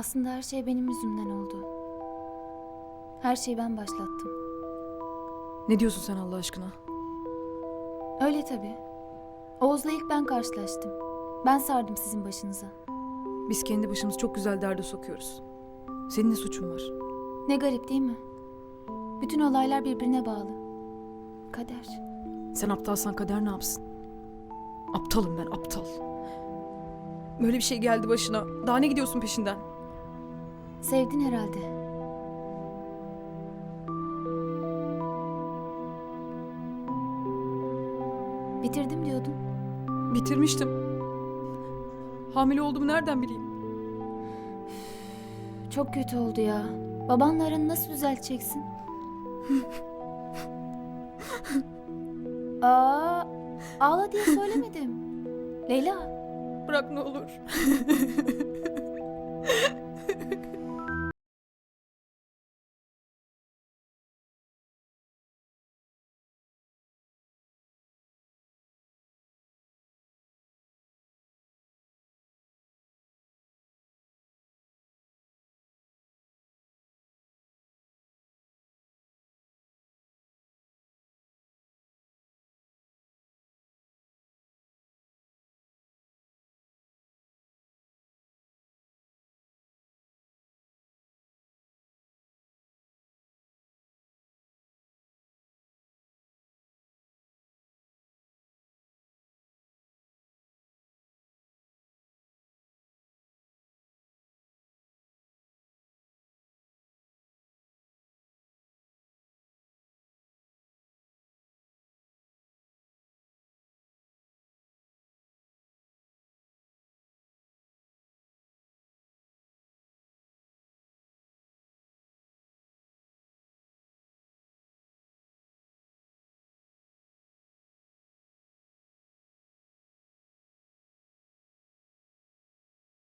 Aslında her şey benim yüzümden oldu. Her şeyi ben başlattım. Ne diyorsun sen Allah aşkına? Öyle tabii. Oğuz'la ilk ben karşılaştım. Ben sardım sizin başınıza. Biz kendi başımızı çok güzel derde sokuyoruz. Senin ne suçun var? Ne garip değil mi? Bütün olaylar birbirine bağlı. Kader. Sen aptalsan kader ne yapsın? Aptalım ben aptal. Böyle bir şey geldi başına. Daha ne gidiyorsun peşinden? Sevdin herhalde. Bitirdim diyordun. Bitirmiştim. Hamile olduğumu nereden bileyim? Çok kötü oldu ya. Babanla aranı nasıl düzelteceksin? Aa, ağla diye söylemedim. Leyla, Bırak ne olur.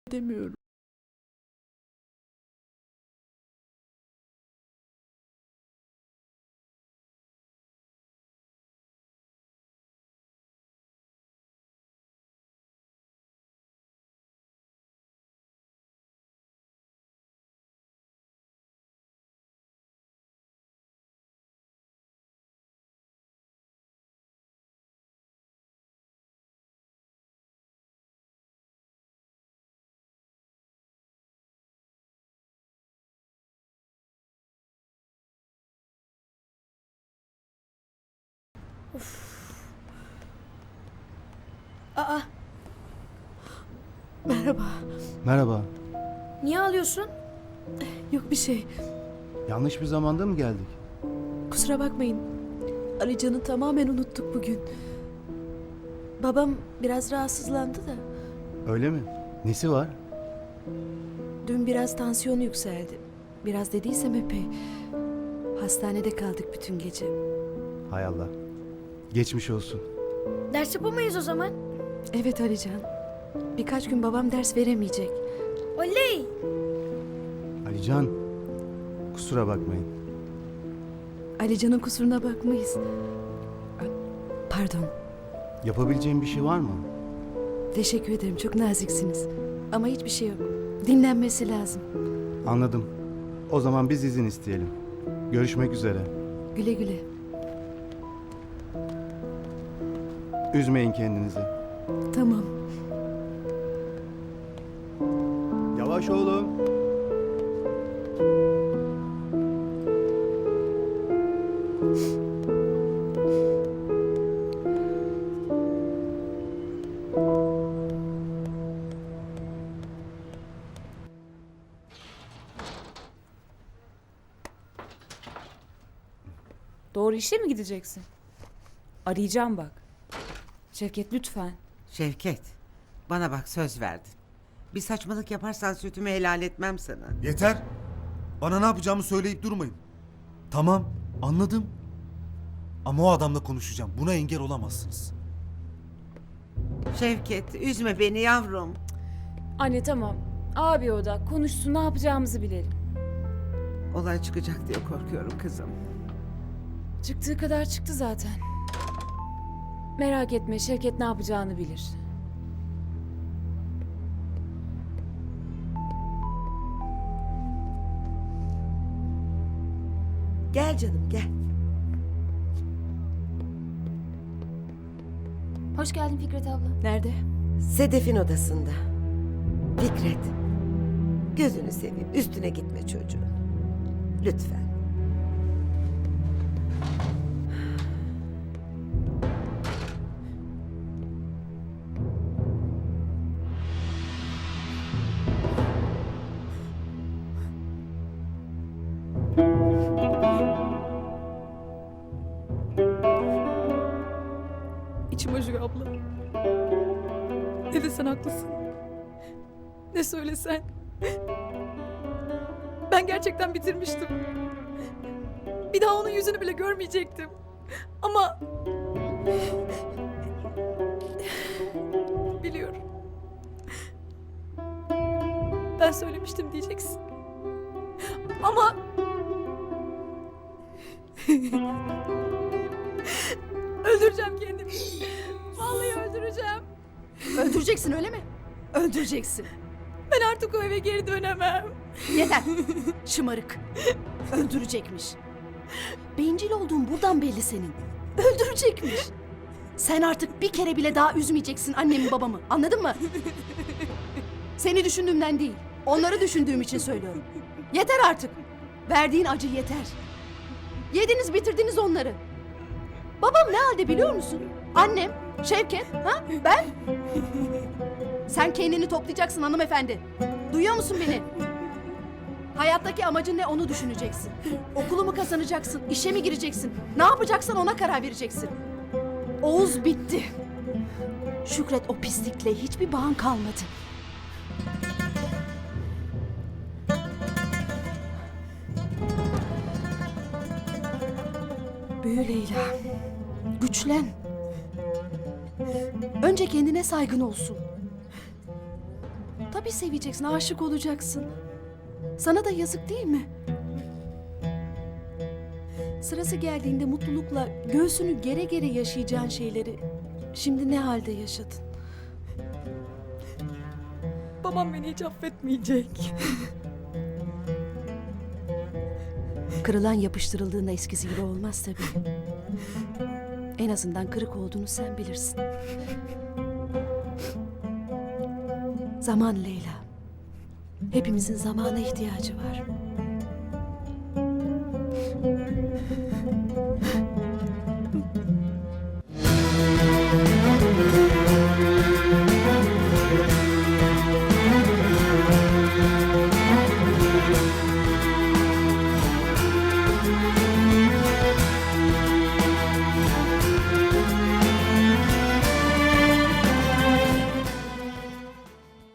edemiyorum. Demiyorum. Aa. Merhaba. Merhaba. Niye ağlıyorsun? Yok bir şey. Yanlış bir zamanda mı geldik? Kusura bakmayın. Arayacağını tamamen unuttuk bugün. Babam biraz rahatsızlandı da. Öyle mi? Nesi var? Dün biraz tansiyonu yükseldi. Biraz dediysem epey. Hastanede kaldık bütün gece. Hay Allah. Geçmiş olsun. Ders yapamayız o zaman. Evet Alican. Birkaç gün babam ders veremeyecek. Oley! Alican. Kusura bakmayın. Alican'ın kusuruna bakmayız. Ay, Pardon. Yapabileceğim bir şey var mı? Teşekkür ederim. Çok naziksiniz. Ama hiçbir şey yok. Dinlenmesi lazım. Anladım. O zaman biz izin isteyelim. Görüşmek üzere. Güle güle. Üzmeyin kendinizi. Tamam. Yavaş oğlum. Doğru işe mi gideceksin? Arayacağım bak. Şevket lütfen. Şevket, bana bak söz verdin. Bir saçmalık yaparsan sütümü helal etmem sana. Yeter. Bana ne yapacağımı söyleyip durmayın. Tamam, anladım. Ama o adamla konuşacağım. Buna engel olamazsınız. Şevket, üzme beni yavrum. Anne tamam. Abi o da konuşsun ne yapacağımızı bilelim. Olay çıkacak diye korkuyorum kızım. Çıktığı kadar çıktı zaten. Merak etme Şevket ne yapacağını bilir. Gel canım gel. Hoş geldin Fikret abla. Nerede? Sedef'in odasında. Fikret. Gözünü seveyim üstüne gitme çocuğun. Lütfen. Acıyor abla. Ne desen haklısın. Ne söylesen. Ben gerçekten bitirmiştim. Bir daha onun yüzünü bile görmeyecektim. Ama... Biliyorum. Ben söylemiştim diyeceksin. Ama... Öldüreceğim kendimi. Vallahi öldüreceğim. Öldüreceksin öyle mi? Öldüreceksin. Ben artık o eve geri dönemem. Yeter. Şımarık. Öldürecekmiş. Bencil olduğun buradan belli senin. Öldürecekmiş. Sen artık bir kere bile daha üzmeyeceksin annemi babamı. Anladın mı? Seni düşündüğümden değil. Onları düşündüğüm için söylüyorum. Yeter artık. Verdiğin acı yeter. Yediniz bitirdiniz onları. Babam ne halde biliyor musun? Annem, Şevket, ha? Ben? Sen kendini toplayacaksın hanımefendi. Duyuyor musun beni? Hayattaki amacın ne onu düşüneceksin. Okulu mu kazanacaksın, işe mi gireceksin? Ne yapacaksan ona karar vereceksin. Oğuz bitti. Şükret o pislikle hiçbir bağın kalmadı. Büyü Leyla. Güçlen. Önce kendine saygın olsun. Tabii seveceksin, aşık olacaksın. Sana da yazık değil mi? Sırası geldiğinde mutlulukla göğsünü gere gere yaşayacağın şeyleri şimdi ne halde yaşadın? Babam beni hiç affetmeyecek. Kırılan yapıştırıldığında eskisi gibi olmaz tabii. En azından kırık olduğunu sen bilirsin. Zaman Leyla. Hepimizin zamana ihtiyacı var.